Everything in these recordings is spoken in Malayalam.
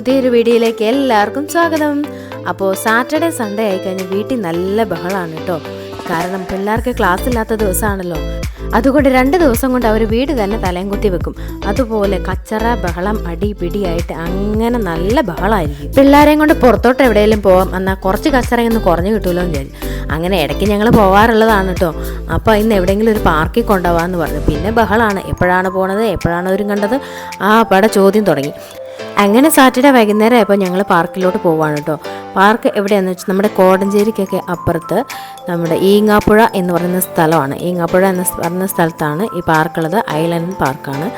പുതിയൊരു വീഡിയോയിലേക്ക് എല്ലാവർക്കും സ്വാഗതം. അപ്പോൾ സാറ്റർഡേ സൺഡേ ആയി കഴിഞ്ഞ് വീട്ടിൽ നല്ല ബഹളമാണ് കേട്ടോ. കാരണം പിള്ളേർക്ക് ക്ലാസ് ഇല്ലാത്ത ദിവസമാണല്ലോ. അതുകൊണ്ട് രണ്ട് ദിവസം കൊണ്ട് അവർ വീട് തന്നെ തലയും കുത്തി വെക്കും. അതുപോലെ കച്ചറ ബഹളം അടി പിടിയായിട്ട് അങ്ങനെ നല്ല ബഹളമായിരിക്കും പിള്ളേരെയും കൊണ്ട് പുറത്തോട്ട് എവിടെയെങ്കിലും പോവാം. എന്നാൽ കുറച്ച് കച്ചറയൊന്ന് കുറഞ്ഞു കിട്ടുമല്ലോ എന്ന് വിചാരിച്ചു. അങ്ങനെ ഇടയ്ക്ക് ഞങ്ങൾ പോവാറുള്ളതാണ് കേട്ടോ. അപ്പോൾ ഇന്ന് എവിടെയെങ്കിലും ഒരു പാർക്കിൽ കൊണ്ടുപോകാമെന്ന് പറഞ്ഞു. പിന്നെ ബഹളമാണ് എപ്പോഴാണ് പോണത്? എപ്പോഴാണ് അവരും കണ്ടത്? ആ പട ചോദ്യം തുടങ്ങി. അങ്ങനെ സാറ്റർഡേ വൈകുന്നേരം ആയപ്പോൾ ഞങ്ങൾ പാർക്കിലോട്ട് പോവാണ് കേട്ടോ പാർക്ക് എവിടെയാണെന്ന് വെച്ചാൽ നമ്മുടെ കോടഞ്ചേരിക്കൊക്കെ അപ്പുറത്ത് നമ്മുടെ ഈങ്ങാപ്പുഴ എന്ന് പറയുന്ന സ്ഥലമാണ്. ഈങ്ങാപ്പുഴ എന്ന് പറയുന്ന സ്ഥലത്താണ് ഈ പാർക്കുള്ളത്. ഐലൻഡ് പാർക്കാണ്.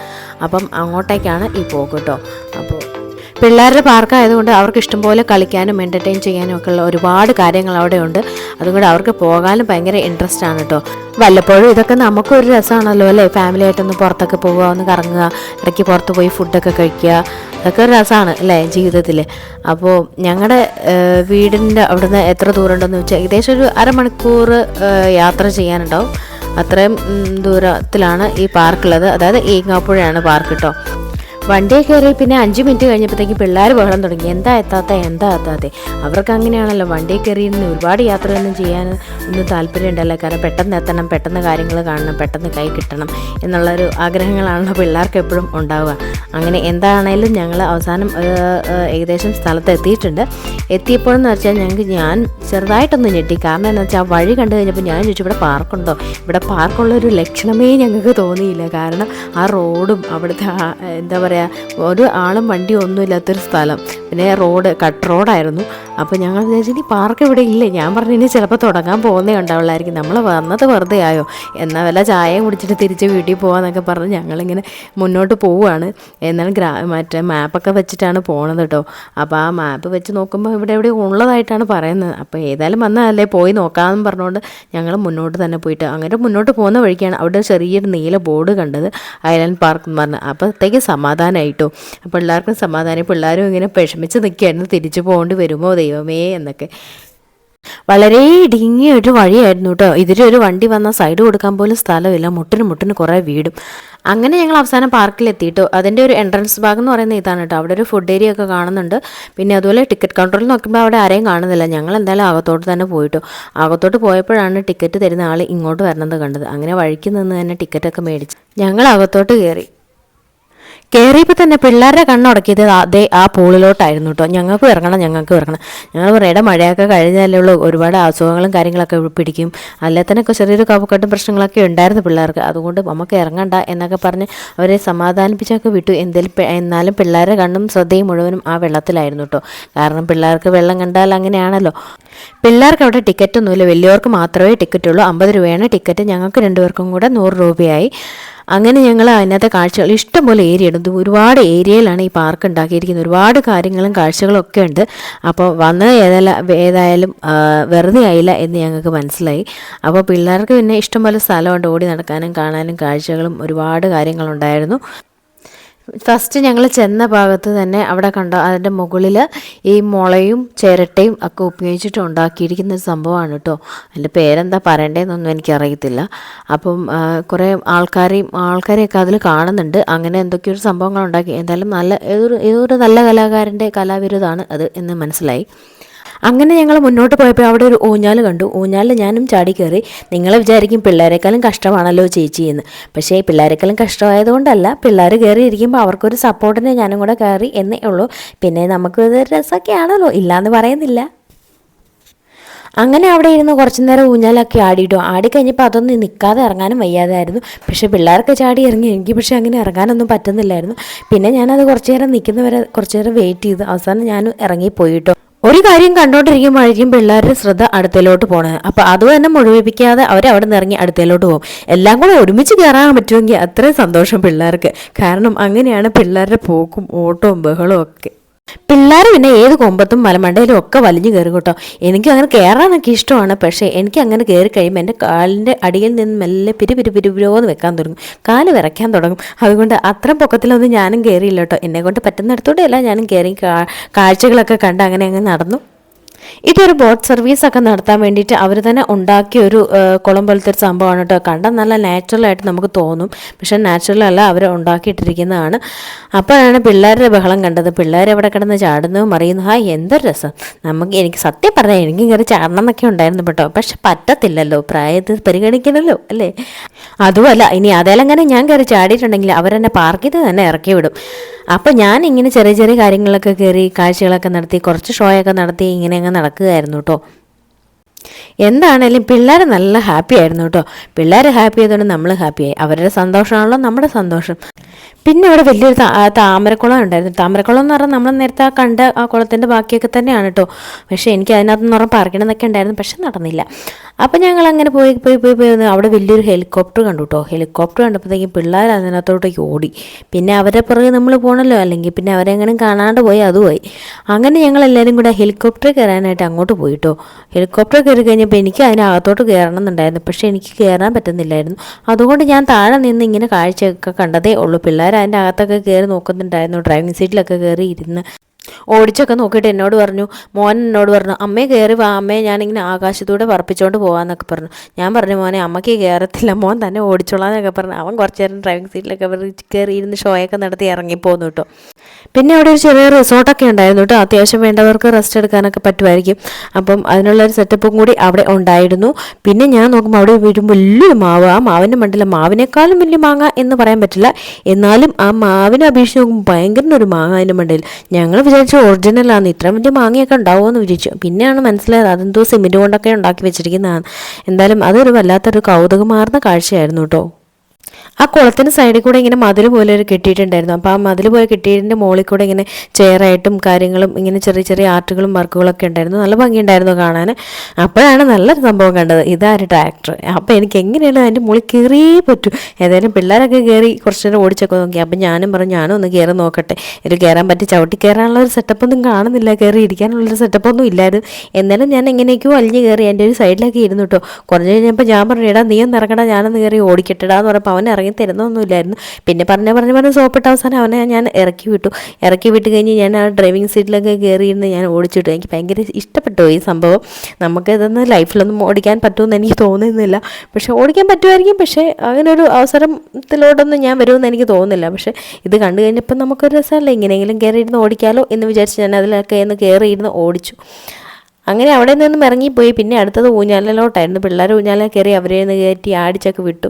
അപ്പം അങ്ങോട്ടേക്കാണ് ഈ പോക്ക് കേട്ടോ അപ്പോൾ പിള്ളേരുടെ പാർക്കായതുകൊണ്ട് അവർക്ക് ഇഷ്ടംപോലെ കളിക്കാനും എന്റർടൈൻ ചെയ്യാനും ഒക്കെ ഉള്ള ഒരുപാട് കാര്യങ്ങൾ അവിടെ ഉണ്ട് അതുകൊണ്ട് അവർക്ക് പോകാനും ഭയങ്കര ഇൻട്രസ്റ്റ് ആണ് കേട്ടോ വല്ലപ്പോഴും ഇതൊക്കെ നമുക്കൊരു രസമാണല്ലോ അല്ലേ? ഫാമിലിയായിട്ടൊന്ന് പുറത്തൊക്കെ പോവുക ഒന്ന് കറങ്ങുക ഇടയ്ക്ക് പുറത്ത് പോയി ഫുഡൊക്കെ കഴിക്കുക. അതൊക്കെ ഒരു രസമാണ് അല്ലേ ജീവിതത്തിൽ അപ്പോൾ ഞങ്ങളുടെ വീടിന്റെ അവിടുന്ന് എത്ര ദൂരം ഉണ്ടെന്ന് വെച്ചാൽ ഏകദേശം ഒരു അരമണിക്കൂർ യാത്ര ചെയ്യാനുണ്ടാവും. അത്രയും ദൂരത്തിലാണ് ഈ പാർക്കുള്ളത്. അതായത് ഏങ്ങാപ്പുഴയാണ് പാർക്ക് കേട്ടോ വണ്ടിയെ കയറി പിന്നെ അഞ്ച് മിനിറ്റ് കഴിഞ്ഞപ്പോഴത്തേക്ക് പിള്ളേർ ബഹളം തുടങ്ങി. എന്താ എത്താത്ത? എന്താ എത്താത്തെ? അവർക്ക് അങ്ങനെയാണല്ലോ. വണ്ടി കയറി ഇരുന്ന് ഒരുപാട് യാത്രയൊന്നും ചെയ്യാൻ ഒന്നും താല്പര്യം ഉണ്ടല്ലോ കാരണം പെട്ടെന്ന് എത്തണം പെട്ടെന്ന് കാര്യങ്ങൾ കാണണം പെട്ടെന്ന് കൈ കിട്ടണം എന്നുള്ളൊരു ആഗ്രഹങ്ങളാണല്ലോ പിള്ളേർക്ക് എപ്പോഴും ഉണ്ടാവുക. അങ്ങനെ എന്താണേലും ഞങ്ങൾ അവസാനം ഏകദേശം സ്ഥലത്ത് എത്തിയിട്ടുണ്ട്. എത്തിയപ്പോഴെന്ന് വെച്ചാൽ ഞങ്ങൾക്ക് ഞാൻ ചെറുതായിട്ടൊന്ന് ഞെട്ടി. കാരണം എന്താ വെച്ചാൽ വഴി കണ്ടു കഴിഞ്ഞപ്പോൾ ഞാൻ ചോദിച്ചു ഇവിടെ പാർക്കുണ്ടോ? ഇവിടെ പാർക്കുള്ള ഒരു ലക്ഷണമേ ഞങ്ങൾക്ക് തോന്നിയില്ല. കാരണം ആ റോഡും അവിടുത്തെ എന്താ പറയുക ഒരു ആളും വണ്ടി ഒന്നും ഇല്ലാത്തൊരു സ്ഥലം. പിന്നെ റോഡ് കട്ട് റോഡായിരുന്നു. അപ്പോൾ ഞങ്ങൾ വിചാരിച്ചു ഇനി പാർക്ക് ഇവിടെ ഇല്ലേ? ഞാൻ പറഞ്ഞു ഇനി ചിലപ്പോൾ തുടങ്ങാൻ പോകുന്നേ ഉണ്ടാവുള്ളായിരിക്കും. നമ്മൾ വന്നത് വെറുതെ ആയോ? എന്നാൽ വല്ല ചായ കുടിച്ചിട്ട് തിരിച്ച് വീട്ടിൽ പോകാമെന്നൊക്കെ പറഞ്ഞ് ഞങ്ങളിങ്ങനെ മുന്നോട്ട് പോവുകയാണ് എന്നാലും ഗ്രാ മറ്റേ മാപ്പൊക്കെ വെച്ചിട്ടാണ് പോണത് കേട്ടോ അപ്പോൾ ആ മാപ്പ് വെച്ച് നോക്കുമ്പോൾ ഇവിടെ എവിടെ ഉള്ളതായിട്ടാണ് പറയുന്നത്. അപ്പോൾ ഏതായാലും വന്നതല്ലേ പോയി നോക്കാമെന്ന് പറഞ്ഞുകൊണ്ട് ഞങ്ങൾ മുന്നോട്ട് തന്നെ പോയിട്ട് അങ്ങനെ മുന്നോട്ട് പോകുന്ന വഴിക്കാണ് അവിടെ ചെറിയൊരു നീല ബോർഡ് കണ്ടത് ഐലൻഡ് പാർക്ക് എന്ന് പറഞ്ഞത് അപ്പോഴത്തേക്ക് സമാധാനമായിട്ടോ പിള്ളേർക്കും സമാധാനം. പിള്ളേരും ഇങ്ങനെ വിഷമിച്ച് നിൽക്കുകയായിരുന്നു. തിരിച്ചു പോകേണ്ടി വരുമോ ദൈവമേ എന്നൊക്കെ. വളരെ ഇടുങ്ങിയ ഒരു വഴിയായിരുന്നു കേട്ടോ. ഇതിലൊരു വണ്ടി വന്ന സൈഡ് കൊടുക്കാൻ പോലും സ്ഥലമില്ല. മുട്ടിന് മുട്ടിന് കുറേ വീടും. അങ്ങനെ ഞങ്ങൾ അവസാനം പാർക്കിൽ എത്തിയിട്ടോ. അതിന്റെ ഒരു എൻട്രൻസ് ഭാഗം എന്ന് പറയുന്നത് ഇതാണ് കേട്ടോ. അവിടെ ഒരു ഫുഡ് ഏരിയ ഒക്കെ കാണുന്നുണ്ട്. പിന്നെ അതുപോലെ ടിക്കറ്റ് കൗണ്ടറിൽ നോക്കുമ്പോൾ അവിടെ ആരെയും കാണുന്നില്ല. ഞങ്ങൾ എന്തായാലും അകത്തോട്ട് തന്നെ പോയിട്ടോ. അകത്തോട്ട് പോയപ്പോഴാണ് ടിക്കറ്റ് തരുന്ന ആൾ ഇങ്ങോട്ട് വരണത് കണ്ടത്. അങ്ങനെ വഴിക്ക് നിന്ന് തന്നെ ടിക്കറ്റൊക്കെ മേടിച്ച് ഞങ്ങൾ അകത്തോട്ട് കയറി. കയറിയപ്പോൾ തന്നെ പിള്ളേരുടെ കണ്ണുടക്കിയത് അതേ ആ പൂളിലോട്ടായിരുന്നു കേട്ടോ ഞങ്ങൾക്കും ഇറങ്ങണം ഞങ്ങൾക്കും ഇറങ്ങണം. ഞങ്ങൾ പറയുടെ മഴയൊക്കെ കഴിഞ്ഞാലേ ഉള്ളൂ. ഒരുപാട് അസുഖങ്ങളും കാര്യങ്ങളൊക്കെ പിടിക്കും. അല്ലെ തന്നെ ചെറിയൊരു കഫക്കെട്ടും പ്രശ്നങ്ങളൊക്കെ ഉണ്ടായിരുന്നു പിള്ളേർക്ക്. അതുകൊണ്ട് നമുക്ക് ഇറങ്ങണ്ട എന്നൊക്കെ പറഞ്ഞ് അവരെ സമാധാനിപ്പിച്ചൊക്കെ വിട്ടു. എന്തേലും എന്നാലും പിള്ളേരുടെ കണ്ണും ശ്രദ്ധയും മുഴുവനും ആ വെള്ളത്തിലായിരുന്നു കേട്ടോ കാരണം പിള്ളേർക്ക് വെള്ളം കണ്ടാൽ അങ്ങനെയാണല്ലോ. പിള്ളേർക്ക് അവിടെ ടിക്കറ്റ് ഒന്നുമില്ല വലിയവർക്ക് മാത്രമേ ടിക്കറ്റുള്ളൂ. അമ്പത് രൂപയാണ് ടിക്കറ്റ്. ഞങ്ങൾക്ക് രണ്ടുപേർക്കും കൂടെ നൂറ് രൂപയായി. അങ്ങനെ ഞങ്ങൾ അതിനകത്തെ കാഴ്ചകൾ ഇഷ്ടംപോലെ ഏരിയ ഉണ്ട്. ഒരുപാട് ഏരിയയിലാണ് ഈ പാർക്ക് ഉണ്ടാക്കിയിരിക്കുന്നത്. ഒരുപാട് കാര്യങ്ങളും കാഴ്ചകളും ഒക്കെ ഉണ്ട്. അപ്പോൾ വന്നത് ഏതായാലും ഏതായാലും വെറുതെ ആയില്ല എന്ന് ഞങ്ങൾക്ക് മനസ്സിലായി. അപ്പോൾ പിള്ളേർക്ക് പിന്നെ ഇഷ്ടംപോലെ സ്ഥലമുണ്ട്. ഓടി നടക്കാനും കാണാനും കാഴ്ചകളും ഒരുപാട് കാര്യങ്ങളുണ്ടായിരുന്നു. ഫസ്റ്റ് ഞങ്ങൾ ചെന്ന ഭാഗത്ത് തന്നെ അവിടെ കണ്ട അതിന്റെ മുകളിൽ ഈ മുളയും ചിരട്ടയും ഒക്കെ ഉപയോഗിച്ചിട്ട് ഉണ്ടാക്കിയിരിക്കുന്ന ഒരു സംഭവമാണ് കേട്ടോ അതിന്റെ പേരെന്താ പറയണ്ടതെന്നൊന്നും എനിക്കറിയത്തില്ല. അപ്പം കുറേ ആൾക്കാരെയും ആൾക്കാരെയൊക്കെ അതിൽ കാണുന്നുണ്ട്. അങ്ങനെ എന്തൊക്കെയോ സംഭവങ്ങൾ ഉണ്ടാക്കി. എന്തായാലും നല്ല ഏതൊരു ഏതൊരു നല്ല കലാകാരന്റെ കലാവിരുതാണ് അത് എന്ന് മനസ്സിലായി. അങ്ങനെ ഞങ്ങൾ മുന്നോട്ട് പോയപ്പോൾ അവിടെ ഒരു ഊഞ്ഞാൽ കണ്ടു. ഊഞ്ഞാലിൽ ഞാനും ചാടി കയറി. നിങ്ങൾ വിചാരിക്കും പിള്ളേരെക്കാളും കഷ്ടമാണല്ലോ ചേച്ചി എന്ന്. പക്ഷേ പിള്ളേരെക്കാളും കഷ്ടമായതുകൊണ്ടല്ല. പിള്ളേർ കയറി ഇരിക്കുമ്പോൾ അവർക്കൊരു സപ്പോർട്ടിന് ഞാനും കൂടെ കയറി എന്നേ ഉള്ളൂ. പിന്നെ നമുക്ക് ഇത് രസമൊക്കെ ആണല്ലോ ഇല്ലയെന്ന് പറയുന്നില്ല. അങ്ങനെ അവിടെ ഇരുന്ന് കുറച്ച് നേരം ഊഞ്ഞാലൊക്കെ ആടിയിട്ടു. ആടിക്കഴിഞ്ഞപ്പോൾ അതൊന്നും നിൽക്കാതെ ഇറങ്ങാനും വയ്യാതായിരുന്നു. പക്ഷേ പിള്ളേർക്ക് ചാടി ഇറങ്ങി. എനിക്ക് പക്ഷേ അങ്ങനെ ഇറങ്ങാനൊന്നും പറ്റുന്നില്ലായിരുന്നു. പിന്നെ ഞാനത് കുറച്ചു നേരം നിൽക്കുന്നവരെ കുറച്ചു നേരം വെയിറ്റ് ചെയ്തു അവസാനം ഞാൻ ഇറങ്ങിപ്പോയിട്ടോ ഒരു കാര്യം കണ്ടോണ്ടിരിക്കുമ്പോഴായിരിക്കും പിള്ളേരുടെ ശ്രദ്ധ അടുത്തേലോട്ട് പോണത് അപ്പോൾ അത് തന്നെ മുഴുവിപ്പിക്കാതെ അവർ അവിടെ നിന്ന് ഇറങ്ങി അടുത്തേലോട്ട് പോകും. എല്ലാം കൂടെ ഒരുമിച്ച് കയറാൻ പറ്റുമെങ്കിൽ അത്രയും സന്തോഷം പിള്ളേർക്ക്. കാരണം അങ്ങനെയാണ് പിള്ളേരുടെ പോക്കും ഓട്ടവും ബഹളവും ഒക്കെ. പിള്ളേർ പിന്നെ ഏത് കൊമ്പത്തും മലമണ്ടയിലും ഒക്കെ വലിഞ്ഞു കയറി കേട്ടോ. എനിക്ക് അങ്ങനെ കയറാനൊക്കെ ഇഷ്ടമാണ്. പക്ഷേ എനിക്ക് അങ്ങനെ കയറി കഴിയുമ്പോൾ എന്റെ കാലിന്റെ അടിയിൽ നിന്ന് മെല്ലെ പിരി പിരി പിരിപിരോന്ന് വെക്കാൻ തുടങ്ങും. കാൽ വിറയ്ക്കാൻ തുടങ്ങും. അതുകൊണ്ട് അത്ര പൊക്കത്തിലൊന്നും ഞാനും കയറിയില്ല കേട്ടോ. എന്നെ കൊണ്ട് പറ്റുന്നിടത്തോടെയല്ല ഞാനും കയറി കാഴ്ചകളൊക്കെ കണ്ട് അങ്ങനെ അങ്ങ് നടന്നു. ഇതൊരു ബോട്ട് സർവീസ് ഒക്കെ നടത്താൻ വേണ്ടിയിട്ട് അവർ തന്നെ ഉണ്ടാക്കിയ ഒരു കുളം പോലത്തെ ഒരു സംഭവമാണ് കേട്ടോ. കണ്ടാൽ നല്ല നാച്ചുറൽ ആയിട്ട് നമുക്ക് തോന്നും. പക്ഷെ നാച്ചുറൽ അല്ല അവർ ഉണ്ടാക്കിയിട്ടിരിക്കുന്നതാണ്. അപ്പോഴാണ് പിള്ളേരുടെ ബഹളം കണ്ടത്. പിള്ളേർ എവിടെ കിടന്ന് ചാടുന്നു മറിയുന്നു ഹാ എന്തൊരു രസം. നമുക്ക് എനിക്ക് സത്യം പറഞ്ഞാൽ എനിക്ക് കയറി ചാടണം എന്നൊക്കെ ഉണ്ടായിരുന്നു കേട്ടോ. പക്ഷെ പറ്റത്തില്ലല്ലോ പ്രായത്തിൽ പരിഗണിക്കണമല്ലോ അല്ലേ? അതുമല്ല ഇനി അതേലങ്ങനെ ഞാൻ കയറി ചാടിയിട്ടുണ്ടെങ്കിൽ അവരെന്നെ പാർക്കിൽ തന്നെ ഇറക്കി വിടും അപ്പോൾ ഞാൻ ഇങ്ങനെ ചെറിയ ചെറിയ കാര്യങ്ങളൊക്കെ കയറി കാഴ്ചകളൊക്കെ നടത്തി കുറച്ച് ഷോയൊക്കെ നടത്തി ഇങ്ങനെ അങ്ങ് നടക്കുകയായിരുന്നു കേട്ടോ എന്താണേലും പിള്ളേർ നല്ല ഹാപ്പി ആയിരുന്നു കേട്ടോ പിള്ളേർ ഹാപ്പി ആയതുകൊണ്ട് നമ്മൾ ഹാപ്പിയായി. അവരുടെ സന്തോഷമാണല്ലോ നമ്മുടെ സന്തോഷം. പിന്നെ അവിടെ വലിയൊരു താമരക്കുളം ഉണ്ടായിരുന്നു. താമരക്കുളം എന്ന് പറഞ്ഞാൽ നമ്മൾ നേരത്തെ കണ്ട ആ കുളത്തിന്റെ ബാക്കിയൊക്കെ തന്നെയാണ് കേട്ടോ. പക്ഷേ എനിക്ക് അതിനകത്ത് നിന്ന് പറഞ്ഞാൽ പാർക്കണമെന്നൊക്കെ ഉണ്ടായിരുന്നു പക്ഷെ നടന്നില്ല. അപ്പം ഞങ്ങൾ അങ്ങനെ പോയി പോയി പോയി പോയി അവിടെ വലിയൊരു ഹെലികോപ്റ്റർ കണ്ടു കേട്ടോ. ഹെലികോപ്റ്റർ കണ്ടപ്പോഴത്തേക്കും പിള്ളേർ അതിനകത്തോട്ടേക്ക് ഓടി. പിന്നെ അവരെ പുറകെ നമ്മൾ പോകണമല്ലോ അല്ലെങ്കിൽ പിന്നെ അവരെങ്ങനെ കാണാണ്ട് പോയി അതുമായി അങ്ങനെ ഞങ്ങൾ എല്ലാവരും കൂടെ ഹെലികോപ്റ്റർ കയറാനായിട്ട് അങ്ങോട്ട് പോയി കേട്ടോ. ഹെലികോപ്റ്റർ കയറി കഴിഞ്ഞപ്പോൾ എനിക്ക് അതിനകത്തോട്ട് കയറണം എന്നുണ്ടായിരുന്നു പക്ഷേ എനിക്ക് കയറാൻ പറ്റുന്നില്ലായിരുന്നു. അതുകൊണ്ട് ഞാൻ താഴെ നിന്ന് ഇങ്ങനെ കാഴ്ചയൊക്കെ കണ്ടതേ ഉള്ളൂ. പിള്ളേർ അതിന്റെ അകത്തൊക്കെ കയറി നോക്കുന്നുണ്ടായിരുന്നു. ഡ്രൈവിംഗ് സീറ്റിലൊക്കെ കയറി ഇരുന്ന് ഓടിച്ചൊക്കെ നോക്കിയിട്ട് എന്നോട് പറഞ്ഞു മോൻ എന്നോട് പറഞ്ഞു അമ്മയെ കയറി വാ അമ്മയെ ഞാനിങ്ങനെ ആകാശത്തൂടെ പറപ്പിച്ചുകൊണ്ട് പോകാമെന്നൊക്കെ പറഞ്ഞു. ഞാൻ പറഞ്ഞു മോനെ അമ്മയ്ക്ക് കയറത്തില്ല മോൻ തന്നെ ഓടിച്ചോളാന്നൊക്കെ പറഞ്ഞു. അവൻ കുറച്ച് നേരം ഡ്രൈവിംഗ് സീറ്റിലൊക്കെ കയറി ഇരുന്ന് ഷോയൊക്കെ നടത്തി ഇറങ്ങിപ്പോന്നു കേട്ടോ പിന്നെ അവിടെ ഒരു ചെറിയ റിസോർട്ടൊക്കെ ഉണ്ടായിരുന്നു കേട്ടോ അത്യാവശ്യം വേണ്ടവർക്ക് റെസ്റ്റ് എടുക്കാനൊക്കെ പറ്റുമായിരിക്കും. അപ്പം അതിനുള്ളൊരു സെറ്റപ്പും കൂടി അവിടെ ഉണ്ടായിരുന്നു. പിന്നെ ഞാൻ നോക്കുമ്പോൾ അവിടെ ഒരു വലിയൊരു മാവ് ആ മാവിന്റെ മണ്ടിലെ മാവിനേക്കാളും വലിയ മാങ്ങ എന്ന് പറയാൻ പറ്റില്ല. എന്നാലും ആ മാവിനെ അപേക്ഷിച്ച് നോക്കുമ്പോൾ ഭയങ്കര ഒരു മാങ്ങ അതിന്റെ മണ്ടയിൽ. ഞങ്ങൾ വിചാരിച്ചു ഒറിജിനലാണ് ഇത്രയും വലിയ മാങ്ങയൊക്കെ ഉണ്ടാവുമെന്ന് വിചാരിച്ചു. പിന്നെയാണ് മനസ്സിലായത് അതെന്തോ സിമെന്റ് കൊണ്ടൊക്കെ ഉണ്ടാക്കി വെച്ചിരിക്കുന്നതാണ്. എന്തായാലും അതൊരു വല്ലാത്തൊരു കൗതുകമാർന്ന കാഴ്ചയായിരുന്നു കേട്ടോ ആ കുളത്തിന് സൈഡിൽ കൂടെ ഇങ്ങനെ മതിൽ പോലെ ഒരു കെട്ടിയിട്ടുണ്ടായിരുന്നു. അപ്പോൾ ആ മതിൽ പോലെ കെട്ടിയതിന്റെ മുകളിൽ കൂടെ ഇങ്ങനെ ചെയറായിട്ടും കാര്യങ്ങളും ഇങ്ങനെ ചെറിയ ചെറിയ ആർട്ടുകളും വർക്കുകളൊക്കെ ഉണ്ടായിരുന്നു. നല്ല ഭംഗിയുണ്ടായിരുന്നു കാണാൻ. അപ്പോഴാണ് നല്ലൊരു സംഭവം കണ്ടത്. ഇതാര് ട്രാക്ടർ അപ്പോൾ എനിക്ക് എങ്ങനെയാണ് അതിന്റെ മുകളിൽ കയറിയേ പറ്റൂ? ഏതായാലും പിള്ളേരൊക്കെ കയറി കുറച്ച് നേരം ഓടിച്ചൊക്കെ നോക്കി. അപ്പം ഞാനും പറഞ്ഞു ഞാനും ഒന്ന് കയറി നോക്കട്ടെ. ഒരു കയറാൻ പറ്റി ചവിട്ടി കയറാനുള്ള ഒരു സെറ്റപ്പൊന്നും കാണുന്നില്ല. കയറി ഇരിക്കാനുള്ളൊരു സെറ്റപ്പൊന്നും ഇല്ലായിരുന്നു. എന്നാലും ഞാൻ എങ്ങനെയൊക്കെയോ അലിഞ്ഞ് കയറി എന്റെ ഒരു സൈഡിലൊക്കെ ഇരുന്നു കേട്ടോ കുറച്ച് കഴിഞ്ഞപ്പോൾ ഞാൻ പറഞ്ഞു എടാ നീ ഒന്ന് ഇറങ്ങടാ. ഞാനൊന്ന് കയറി ഓടിക്കട്ടെടാ എന്ന് പറഞ്ഞപ്പോൾ അവൻ ഇറങ്ങി തരുന്നൊന്നുമില്ലായിരുന്നു പിന്നെ പറഞ്ഞ പറഞ്ഞ് പറഞ്ഞ് സോപ്പിട്ട അവസാനം അവനെ ഞാൻ ഇറക്കി വിട്ടു. ഇറക്കി വിട്ട് കഴിഞ്ഞ് ഞാൻ ആ ഡ്രൈവിംഗ് സീറ്റിലൊക്കെ കയറിയിരുന്ന് ഞാൻ ഓടിച്ചിട്ടു. എനിക്ക് ഭയങ്കര ഇഷ്ടപ്പെട്ടു ഈ സംഭവം. നമുക്ക് ഇതൊന്ന് ലൈഫിലൊന്നും ഓടിക്കാൻ പറ്റുമെന്ന് എനിക്ക് തോന്നുന്നില്ല. പക്ഷേ ഓടിക്കാൻ പറ്റുമായിരിക്കും. പക്ഷേ അങ്ങനെ ഒരു അവസരത്തിലോട്ടൊന്നും ഞാൻ വരുമെന്ന് എനിക്ക് തോന്നുന്നില്ല. പക്ഷേ ഇത് കണ്ടു കഴിഞ്ഞപ്പോൾ നമുക്കൊരു രസമല്ലേ? ഇങ്ങനെയെങ്കിലും കയറിയിരുന്ന് ഓടിക്കാമല്ലോ എന്ന് വിചാരിച്ച് ഞാൻ അതിലൊക്കെ ഒന്ന് കയറിയിരുന്ന് ഓടിച്ചു. അങ്ങനെ അവിടെ നിന്നും ഇറങ്ങിപ്പോയി. പിന്നെ അടുത്തത് ഊഞ്ഞാലിലോട്ടായിരുന്നു. പിള്ളേർ ഊഞ്ഞാലിൽ കയറി അവരെ നിന്ന് കയറ്റി ആടിച്ചൊക്കെ വിട്ടു.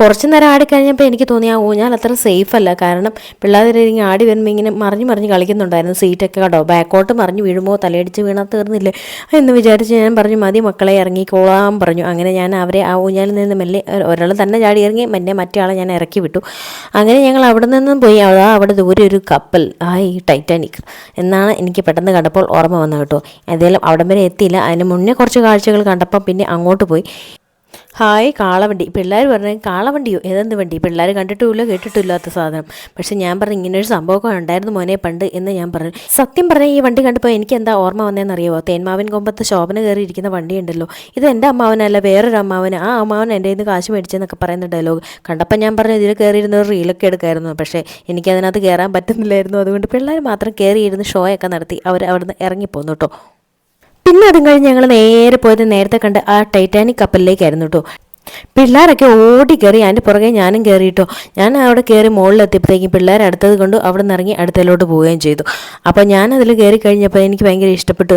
കുറച്ച് നേരം ആടി കഴിഞ്ഞപ്പോൾ എനിക്ക് തോന്നി ആ ഊഞ്ഞാൽ അത്ര സേഫ് അല്ല. കാരണം പിള്ളേർ ഇങ്ങനെ ആടി വരുമ്പോൾ ഇങ്ങനെ മറിഞ്ഞ് മറിഞ്ഞ് കളിക്കുന്നുണ്ടായിരുന്നു. സീറ്റൊക്കെ കേട്ടോ ബാക്കോട്ട് മറിഞ്ഞ് വീഴുമോ? തലയടിച്ച് വീണാൽ തീർന്നില്ലേ? എന്ന് വിചാരിച്ച് ഞാൻ പറഞ്ഞു മതി മക്കളെ ഇറങ്ങിക്കോളാൻ പറഞ്ഞു. അങ്ങനെ ഞാൻ അവരെ ആ ഊഞ്ഞാലിൽ നിന്ന് മെല്ലെ ഒരാൾ തന്നെ ചാടി ഇറങ്ങി മെല്ലെ മറ്റേ ഞാൻ ഇറക്കി വിട്ടു. അങ്ങനെ ഞങ്ങൾ അവിടെ നിന്നും പോയി. അതാ അവിടെ ദൂരെ ഒരു കപ്പൽ ആ ഈ ടൈറ്റാനിക് എന്നാണ് എനിക്ക് പെട്ടെന്ന് കണ്ടപ്പോൾ ഓർമ്മ വന്നത് കേട്ടോ. ഏതായാലും അവിടം വരെ എത്തിയില്ല. അതിന് മുന്നേ കുറച്ച് കാഴ്ചകൾ കണ്ടപ്പോൾ പിന്നെ അങ്ങോട്ട് പോയി. ഹായ് കാളവണ്ടി. പിള്ളേർ പറഞ്ഞാൽ കാളവണ്ടിയോ? ഏതെന്ത് വണ്ടി? പിള്ളേർ കണ്ടിട്ടുമില്ല കേട്ടിട്ടില്ലാത്ത സാധനം. പക്ഷേ ഞാൻ പറഞ്ഞു ഇങ്ങനൊരു സംഭവമൊക്കെ ഉണ്ടായിരുന്നു മോനെ പണ്ട് എന്ന് ഞാൻ പറഞ്ഞു. സത്യം പറഞ്ഞാൽ ഈ വണ്ടി കണ്ടപ്പോൾ എനിക്ക് എന്താ ഓർമ്മ വന്നതെന്ന് അറിയുമോ തേന്മാവിൻ കൊമ്പത്ത് ശോഭന കയറിയിരിക്കുന്ന വണ്ടി ഉണ്ടല്ലോ ഇത് എന്റെ അമ്മാവനല്ല വേറൊരു അമ്മാവന്. ആ അമ്മാവൻ എന്റെ നിന്ന് കാശ് മേടിച്ചെന്നൊക്കെ പറയുന്ന ഡയലോഗ് കണ്ടപ്പോൾ ഞാൻ പറഞ്ഞു ഇതിൽ കയറിയിരുന്ന ഒരു റീലൊക്കെ എടുക്കായിരുന്നു. പക്ഷേ എനിക്കതിനകത്ത് കയറാൻ പറ്റുന്നില്ലായിരുന്നു. അതുകൊണ്ട് പിള്ളേർ മാത്രം കയറിയിരുന്ന് ഷോയൊക്കെ നടത്തി അവർ അവിടുന്ന് ഇറങ്ങിപ്പോന്നു കേട്ടോ പിന്നെ അതും കഴിഞ്ഞ് ഞങ്ങൾ നേരെ പോയത് നേരത്തെ കണ്ട് ആ ടൈറ്റാനിക് കപ്പലിലേക്കായിരുന്നു കേട്ടോ പിള്ളേരൊക്കെ ഓടി കയറി അതിന്റെ പുറകെ ഞാനും കയറിയിട്ടോ ഞാൻ അവിടെ കയറി മുകളിലെത്തിയപ്പോഴത്തേക്കും പിള്ളേർ അടുത്തത് കൊണ്ട് അവിടെ നിന്ന് ഇറങ്ങി അടുത്തതിലോട്ട് പോവുകയും ചെയ്തു. അപ്പോൾ ഞാൻ അതിൽ കയറി കഴിഞ്ഞപ്പോൾ എനിക്ക് ഭയങ്കര ഇഷ്ടപ്പെട്ടു.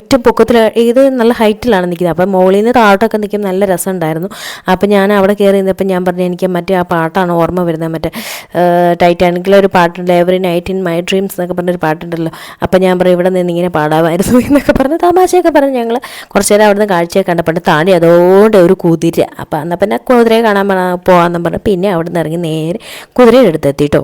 ഏറ്റവും പൊക്കത്തിൽ ഇത് നല്ല ഹൈറ്റിലാണ് നിൽക്കുന്നത്. അപ്പോൾ മുകളിൽ നിന്ന് താഴോട്ടൊക്കെ നിൽക്കുമ്പോൾ നല്ല രസമുണ്ടായിരുന്നു. അപ്പോൾ ഞാൻ അവിടെ കയറി നിന്നപ്പോൾ ഞാൻ പറഞ്ഞു എനിക്ക് മറ്റേ ആ പാട്ടാണ് ഓർമ്മ വരുന്നത്. മറ്റേ ടൈറ്റാനിക്കിലെ ഒരു പാട്ടുണ്ട് every night in my dreams എന്നൊക്കെ പറഞ്ഞൊരു പാട്ടുണ്ടല്ലോ. അപ്പോൾ ഞാൻ പറയും ഇവിടെ നിന്ന് ഇങ്ങനെ പാടാമായിരുന്നു എന്നൊക്കെ പറഞ്ഞ് തമാശയൊക്കെ പറഞ്ഞ് ഞങ്ങൾ കുറച്ച് നേരം അവിടുന്ന് കാഴ്ചയൊക്കെ കണ്ടപ്പോൾ താടി അതുകൊണ്ട് ഒരു കുതിര. അപ്പോൾ എന്നാൽ പിന്നെ കുതിരയെ കാണാൻ പോകാമെന്നും പറഞ്ഞു പിന്നെ അവിടെ നിന്ന് ഇറങ്ങി നേരെ കുതിരയുടെ അടുത്ത് എത്തിയിട്ടോ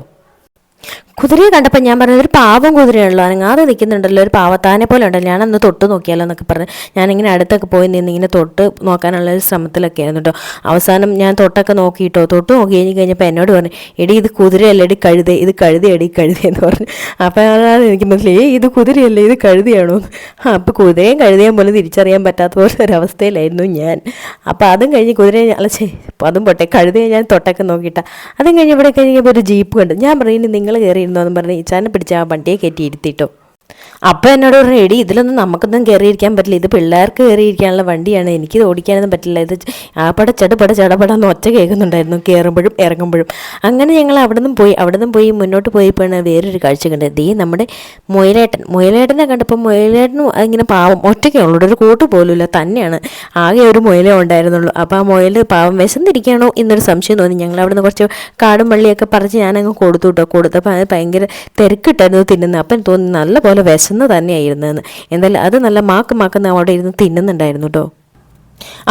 കുതിരയെ കണ്ടപ്പോൾ ഞാൻ പറഞ്ഞത് ഒരു പാവം കുതിരയാണല്ലോ. അനങ്ങാതെ നിൽക്കുന്നുണ്ടല്ലോ. ഒരു പാവത്താനെ പോലെ ഉണ്ടല്ലോ. ഞാനൊന്ന് തൊട്ട് നോക്കിയാലോ എന്നൊക്കെ പറഞ്ഞ് ഞാനിങ്ങനെ അടുത്തൊക്കെ പോയി നിന്ന് ഇങ്ങനെ തൊട്ട് നോക്കാനുള്ള ഒരു ശ്രമത്തിലൊക്കെ ആയിരുന്നു കേട്ടോ അവസാനം ഞാൻ തൊട്ടൊക്കെ നോക്കിയിട്ടോ തൊട്ട് നോക്കി കഴിഞ്ഞ് കഴിഞ്ഞപ്പോൾ എന്നോട് പറഞ്ഞു എടി ഇത് കുതിരയല്ല? എടി കഴുത. ഇത് കഴുതയടി കഴുത എന്ന് പറഞ്ഞു. അപ്പോൾ അതാണ് എനിക്ക് മനസ്സിലായി "ഏയ്, ഇത് കുതിരയല്ലേ? ഇത് കഴുതയാണോ? അപ്പോൾ കുതിരയും കഴുതയും പോലും തിരിച്ചറിയാൻ പറ്റാത്ത പോലെ ഒരു അവസ്ഥയിലായിരുന്നു ഞാൻ. അപ്പോൾ അതും കഴിഞ്ഞ് കുതിരയെ അല്ല ചേ അതും പൊട്ടെ. കഴുതയെ ഞാൻ തൊട്ടൊക്കെ നോക്കിയിട്ടാ അതും കഴിഞ്ഞ് ഇവിടെ കഴിഞ്ഞപ്പോൾ ഒരു ജീപ്പ് കണ്ടു. ഞാൻ പറയുന്നത് നിങ്ങൾ കയറി ഇരുന്നോ എന്ന് പറഞ്ഞ് ഇച്ചാനെ പിടിച്ച് ആ വണ്ടിയെ കയറ്റി ഇരുത്തിട്ടോ അപ്പോൾ എന്നോട് പറഞ്ഞു എടി ഇതിലൊന്നും നമുക്കൊന്നും കയറിയിരിക്കാൻ പറ്റില്ല. ഇത് പിള്ളേർക്ക് കയറിയിരിക്കാനുള്ള വണ്ടിയാണ്. എനിക്ക് ഓടിക്കാനൊന്നും പറ്റില്ല. ഇത് ആപ്പട ചടപട ചടപടാന്ന് ഒച്ച കേൾക്കുന്നുണ്ടായിരുന്നു കയറുമ്പോഴും ഇറങ്ങുമ്പോഴും. അങ്ങനെ ഞങ്ങൾ അവിടെ നിന്നും പോയി അവിടെ നിന്നും പോയി മുന്നോട്ട് പോയപ്പോഴാണ് വേറൊരു കാഴ്ച കണ്ടത്. ദേ നമ്മുടെ മുയലേട്ടൻ. മുയലേട്ടനെ കണ്ടപ്പോൾ മുയലേട്ടനും ഇങ്ങനെ പാവം ഒറ്റയ്ക്കേ ഉള്ളൂ. ഒരു കൂട്ട് പോലുമില്ല തന്നെയാണ്. ആകെ ഒരു മുയലേ ഉണ്ടായിരുന്നുള്ളൂ. അപ്പോൾ ആ മുയൽ പാവം വിശന്നിരിക്കുകയാണോ എന്നൊരു സംശയം തോന്നി. ഞങ്ങൾ അവിടെ നിന്ന് കുറച്ച് കാടും വള്ളിയൊക്കെ പറിച്ച് ഞാനങ്ങ് കൊടുത്തു കേട്ടോ കൊടുത്തപ്പോൾ അത് ഭയങ്കര തിരക്കിട്ടായിരുന്നു തിന്നുന്നത്. അപ്പം തോന്നി നല്ല വിശന്ന് തന്നെയായിരുന്നെന്ന്. എന്തായാലും അത് നല്ല മാക്ക് മാക്കുന്ന അവിടെ ഇരുന്ന് തിന്നുന്നുണ്ടായിരുന്നു കേട്ടോ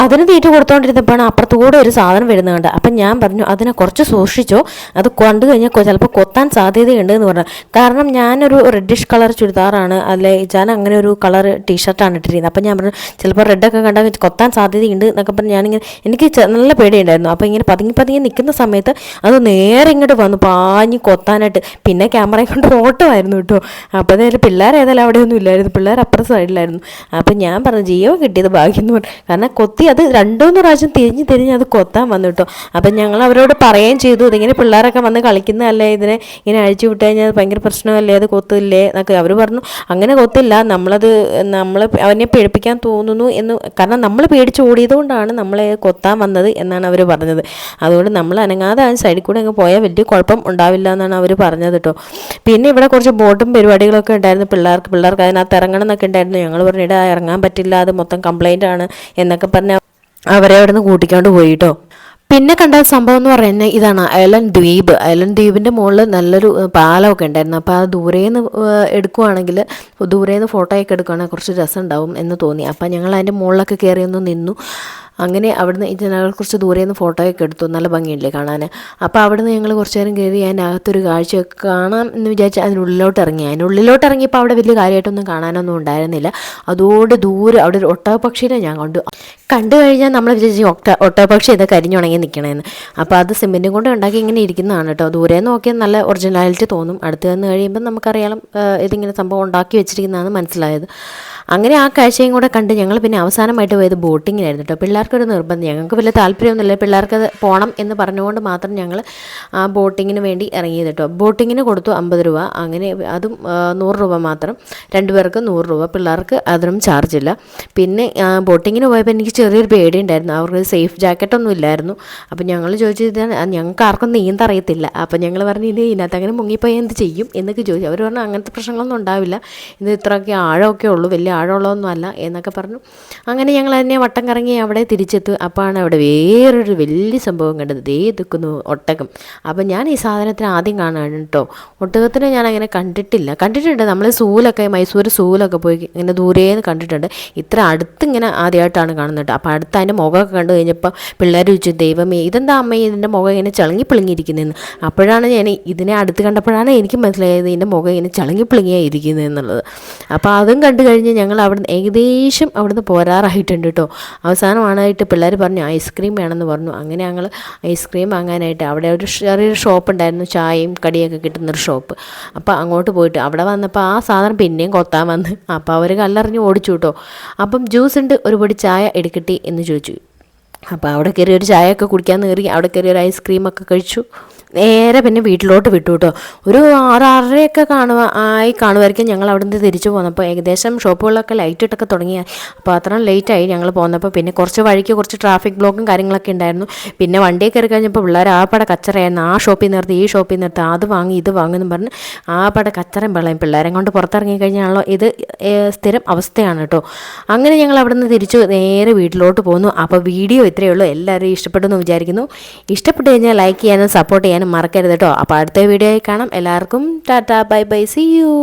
അതിന് തീറ്റ കൊടുത്തോണ്ടിരുന്നപ്പോഴാണ് അപ്പുറത്തുകൂടെ ഒരു സാധനം വരുന്നുണ്ട് അപ്പം ഞാൻ പറഞ്ഞു അതിനെ കുറച്ച് സൂക്ഷിച്ചോ. അത് കണ്ടു കഴിഞ്ഞാൽ ചിലപ്പോൾ കൊത്താൻ സാധ്യതയുണ്ട് എന്ന് പറഞ്ഞു. കാരണം ഞാനൊരു റെഡിഷ് കളർ ചുരിദാറാണ്. അല്ലെ ഞാൻ അങ്ങനെ ഒരു കളർ ടീഷർട്ടാണ് ഇട്ടിരുന്നത് അപ്പം ഞാൻ പറഞ്ഞു ചിലപ്പോൾ റെഡൊക്കെ കണ്ടാൽ കൊത്താൻ സാധ്യതയുണ്ട് എന്നൊക്കെ പറഞ്ഞ് ഞാനിങ്ങനെ എനിക്ക് നല്ല പേടിയുണ്ടായിരുന്നു. അപ്പോൾ ഇങ്ങനെ പതുങ്ങി പതുങ്ങി നിൽക്കുന്ന സമയത്ത് അത് നേരെ ഇങ്ങോട്ട് വന്നു പാഞ്ഞ് കൊത്താനായിട്ട്. പിന്നെ ക്യാമറയും കൊണ്ട് ഓട്ടമായിരുന്നു കേട്ടോ. അപ്പോൾ അതായത് പിള്ളേർ ഏതായാലും അവിടെയൊന്നും ഇല്ലായിരുന്നു. പിള്ളേർ അപ്പുറത്തെ സൈഡിലായിരുന്നു അപ്പം ഞാൻ പറഞ്ഞു ജീവൻ കിട്ടിയത് ഭാഗ്യം എന്ന് പറഞ്ഞു. കാരണം കൊത്തി അത് രണ്ടൂന്ന് പ്രാവശ്യം തിരിഞ്ഞ് തിരിഞ്ഞ് അത് കൊത്താൻ വന്നു കേട്ടോ. അപ്പം ഞങ്ങൾ അവരോട് പറയുകയും ചെയ്തു ഇതിങ്ങനെ പിള്ളേരൊക്കെ വന്ന് കളിക്കുന്നതല്ലേ? ഇതിനെ ഇങ്ങനെ അഴിച്ചു വിട്ട് കഴിഞ്ഞാൽ അത് ഭയങ്കര പ്രശ്നമല്ലേ? അത് കൊത്തില്ലേ? എന്നൊക്കെ അവർ പറഞ്ഞു അങ്ങനെ കൊത്തില്ല. നമ്മളത് നമ്മൾ അവനെ പേടിപ്പിക്കാൻ തോന്നുന്നു എന്ന് കാരണം നമ്മൾ പേടിച്ച് ഓടിയത് കൊണ്ടാണ് നമ്മളെ കൊത്താൻ വന്നത് എന്നാണ് അവർ പറഞ്ഞത്. അതുകൊണ്ട് നമ്മൾ അനങ്ങാതെ ആ സൈഡിൽ കൂടെ അങ്ങ് പോയാൽ വലിയ കുഴപ്പം ഉണ്ടാവില്ല എന്നാണ് അവർ പറഞ്ഞത് കേട്ടോ. പിന്നെ ഇവിടെ കുറച്ച് ബോട്ടും പരിപാടികളൊക്കെ ഉണ്ടായിരുന്നു പിള്ളേർക്ക്. പിള്ളേർക്ക് അതിനകത്ത് ഇറങ്ങണം എന്നൊക്കെ ഉണ്ടായിരുന്നു. ഞങ്ങൾ പറഞ്ഞു ഇടാ ഇറങ്ങാൻ പറ്റില്ല. അത് മൊത്തം കംപ്ലൈന്റ് ആണ് എന്നൊക്കെ പറഞ്ഞ് അവരെ അവിടെ നിന്ന് കൂട്ടിക്കൊണ്ട് പോയി കേട്ടോ പിന്നെ കണ്ട സംഭവം എന്ന് പറയുന്നത് ഇതാണ് ഐലൻഡ് ദ്വീപ്. ഐലൻഡ് ദ്വീപിന്റെ മുകളിൽ നല്ലൊരു പാലമൊക്കെ ഉണ്ടായിരുന്നു. അപ്പോൾ ആ ദൂരേന്ന് എടുക്കുവാണെങ്കിൽ ദൂരേന്ന് ഫോട്ടോയൊക്കെ എടുക്കുകയാണെങ്കിൽ കുറച്ച് രസം ഉണ്ടാവും എന്ന് തോന്നി. അപ്പോൾ ഞങ്ങൾ അതിന്റെ മുകളിലൊക്കെ കയറി ഒന്ന് നിന്നു. അങ്ങനെ അവിടുന്ന് ഞങ്ങൾ കുറച്ച് ദൂരെ നിന്ന് ഫോട്ടോയൊക്കെ എടുത്തു. നല്ല ഭംഗിയില്ലേ കാണാൻ. അപ്പോൾ അവിടുന്ന് ഞങ്ങൾ കുറച്ച് നേരം കയറി അതിനകത്തൊരു കാഴ്ചയൊക്കെ കാണാം എന്ന് വിചാരിച്ച് അതിനുള്ളിലോട്ട് ഇറങ്ങി. അതിനുള്ളിലോട്ട് ഇറങ്ങിയപ്പോൾ അവിടെ വലിയ കാര്യമായിട്ടൊന്നും കാണാനൊന്നും ഉണ്ടായിരുന്നില്ല. അതോട് ദൂരെ അവിടെ ഒരു ഒട്ടകപ്പക്ഷീനെ ഞാൻ കണ്ടു. കണ്ടു കഴിഞ്ഞാൽ നമ്മൾ വിചാരിച്ചു ഒട്ട ഒട്ടകപ്പക്ഷി ഇത് കരിഞ്ഞുണങ്ങി നിൽക്കണമെന്ന് അപ്പോൾ അത് സിമെന്റും കൊണ്ട് ഉണ്ടാക്കി ഇങ്ങനെ ഇരിക്കുന്നതാണ് കേട്ടോ. ദൂരെ നോക്കിയാൽ നല്ല ഒറിജിനാലിറ്റി തോന്നും. അടുത്ത് നിന്ന് കഴിയുമ്പോൾ നമുക്കറിയാം ഇതിങ്ങനെ സംഭവം ഉണ്ടാക്കി വെച്ചിരിക്കുന്നതാണ് മനസ്സിലായത്. അങ്ങനെ ആ കാഴ്ചയും കൂടെ കണ്ട് ഞങ്ങൾ പിന്നെ അവസാനമായിട്ട് പോയത് ബോട്ടിങ്ങിനായിരുന്നു കേട്ടോ പിള്ളേർക്കൊരു നിർബന്ധം. ഞങ്ങൾക്ക് വലിയ താല്പര്യമൊന്നുമില്ല. പിള്ളേർക്ക് പോകണം എന്ന് പറഞ്ഞുകൊണ്ട് മാത്രം ഞങ്ങൾ ആ ബോട്ടിങ്ങിന് വേണ്ടി ഇറങ്ങിയത് കേട്ടോ ബോട്ടിങ്ങിന് കൊടുത്തു അമ്പത് രൂപ. അങ്ങനെ അതും നൂറ് രൂപ മാത്രം. രണ്ടുപേർക്ക് നൂറ് രൂപ. പിള്ളേർക്ക് അതിനും ചാർജ് ഇല്ല. പിന്നെ ബോട്ടിങ്ങിന് പോയപ്പോൾ എനിക്ക് ചെറിയൊരു പേടി ഉണ്ടായിരുന്നു അവർക്ക് സേഫ് ജാക്കറ്റൊന്നും ഇല്ലായിരുന്നു. അപ്പോൾ ഞങ്ങൾ ചോദിച്ചു ഞങ്ങൾക്ക് ആർക്കും നീന്ത അറിയത്തില്ല. അപ്പോൾ ഞങ്ങൾ പറഞ്ഞു ഇത് ഇതിനകത്ത് അങ്ങനെ മുങ്ങിപ്പോയാൽ എന്ത് ചെയ്യും? എന്നൊക്കെ ചോദിച്ചു. അവർ പറഞ്ഞു അങ്ങനത്തെ പ്രശ്നങ്ങളൊന്നും ഉണ്ടാവില്ല. ഇത് ഇത്രയൊക്കെ ആഴമൊക്കെ ഉള്ളൂ. വലിയ ആഴമുള്ളതൊന്നും അല്ല എന്നൊക്കെ പറഞ്ഞു. അങ്ങനെ ഞങ്ങൾ തന്നെ വട്ടം കറങ്ങി അവിടെ തിരിച്ചെത്തു. അപ്പോഴാണ് അവിടെ വേറൊരു വലിയ സംഭവം കണ്ടത്. ദേ നിൽക്കുന്നു ഒട്ടകം. അപ്പം ഞാൻ ഈ സാധനത്തിന് ആദ്യം കാണാണ് കേട്ടോ ഒട്ടകത്തിനെ ഞാൻ അങ്ങനെ കണ്ടിട്ടില്ല. കണ്ടിട്ടുണ്ട്. നമ്മൾ സൂലൊക്കെ മൈസൂർ സൂലൊക്കെ പോയി ഇങ്ങനെ ദൂരേന്ന് കണ്ടിട്ടുണ്ട്. ഇത്ര അടുത്ത് ഇങ്ങനെ ആദ്യമായിട്ടാണ് കാണുന്നത് അപ്പോൾ അടുത്ത് അതിന്റെ മുഖമൊക്കെ കണ്ടു കഴിഞ്ഞപ്പോൾ പിള്ളേർ ചോദിച്ചു ദൈവമേ ഇതെന്താ അമ്മ ഇതിന്റെ മുഖം ഇങ്ങനെ ചളങ്ങി പിളുങ്ങിയിരിക്കുന്നതെന്ന് അപ്പോഴാണ് ഞാൻ ഇതിനെ അടുത്ത് കണ്ടപ്പോഴാണ് എനിക്ക് മനസ്സിലായത് ഇതിന്റെ മുഖം ഇങ്ങനെ ചളങ്ങി എന്നുള്ളത് അപ്പോൾ അതും കണ്ടു കഴിഞ്ഞ് ഞങ്ങൾ അവിടുന്ന് ഏകദേശം അവിടുന്ന് പോരാറായിട്ടുണ്ട് കേട്ടോ. അവസാനമാണായിട്ട് പിള്ളേർ പറഞ്ഞു ഐസ്ക്രീം വേണമെന്ന് പറഞ്ഞു. അങ്ങനെ ഞങ്ങൾ ഐസ്ക്രീം വാങ്ങാനായിട്ട് അവിടെ ഒരു ചെറിയൊരു ഷോപ്പ് ഉണ്ടായിരുന്നു ചായയും കടിയൊക്കെ കിട്ടുന്നൊരു ഷോപ്പ്. അപ്പോൾ അങ്ങോട്ട് പോയിട്ട് അവിടെ വന്നപ്പോൾ ആ സാധനം പിന്നെയും കൊത്താൻ വന്ന്. അപ്പോൾ അവർ കല്ലെറിഞ്ഞ് ഓടിച്ചു കേട്ടോ. അപ്പം ജ്യൂസ് ഉണ്ട് ഒരു പൊടി ചായ എടുക്കട്ടെ എന്ന് ചോദിച്ചു. അപ്പോൾ അവിടെ കയറി ഒരു ചായയൊക്കെ കുടിക്കാൻ കയറി അവിടെ കയറി ഒരു ഐസ്ക്രീമൊക്കെ കഴിച്ചു. നേരെ പിന്നെ വീട്ടിലോട്ട് വിട്ടു കേട്ടോ. ഒരു ആറാറരയൊക്കെ കാണുക ആയി കാണുമായിരിക്കും ഞങ്ങൾ അവിടെ നിന്ന് തിരിച്ചു പോന്നപ്പോൾ ഏകദേശം ഷോപ്പുകളിലൊക്കെ ലൈറ്റ് ഇട്ടൊക്കെ തുടങ്ങിയ അപ്പോൾ അത്രയും ലേറ്റായി ഞങ്ങൾ പോന്നപ്പോൾ പിന്നെ കുറച്ച് വഴിക്ക് കുറച്ച് ട്രാഫിക് ബ്ലോക്കും കാര്യങ്ങളൊക്കെ ഉണ്ടായിരുന്നു. പിന്നെ വണ്ടിയെ കയറി കഴിഞ്ഞപ്പോൾ പിള്ളേർ ആ പട കച്ചറയായിരുന്നു. ആ ഷോപ്പിൽ നിർത്തി ഈ ഷോപ്പിൽ നിർത്തി അത് വാങ്ങി ഇത് വാങ്ങുമെന്ന് പറഞ്ഞ് ആ പട കച്ചറയും പിള്ളേരും പിള്ളേരെ കൊണ്ട് പുറത്തിറങ്ങി കഴിഞ്ഞാണല്ലോ ഇത് സ്ഥിരം അവസ്ഥയാണ് കേട്ടോ. അങ്ങനെ ഞങ്ങൾ അവിടെ നിന്ന് തിരിച്ചു നേരെ വീട്ടിലോട്ട് പോന്നു. അപ്പോൾ വീഡിയോ ഇത്രയേ ഉള്ളൂ. എല്ലാവരും ഇഷ്ടപ്പെട്ടെന്ന് വിചാരിക്കുന്നു. ഇഷ്ടപ്പെട്ട് കഴിഞ്ഞാൽ ലൈക്ക് ചെയ്യാനും സപ്പോർട്ട് ചെയ്യാനും മറക്കരുത് കേട്ടോ. അപ്പോൾ അടുത്ത വീഡിയോയിൽ കാണാം. എല്ലാവർക്കും tata bye bye see you.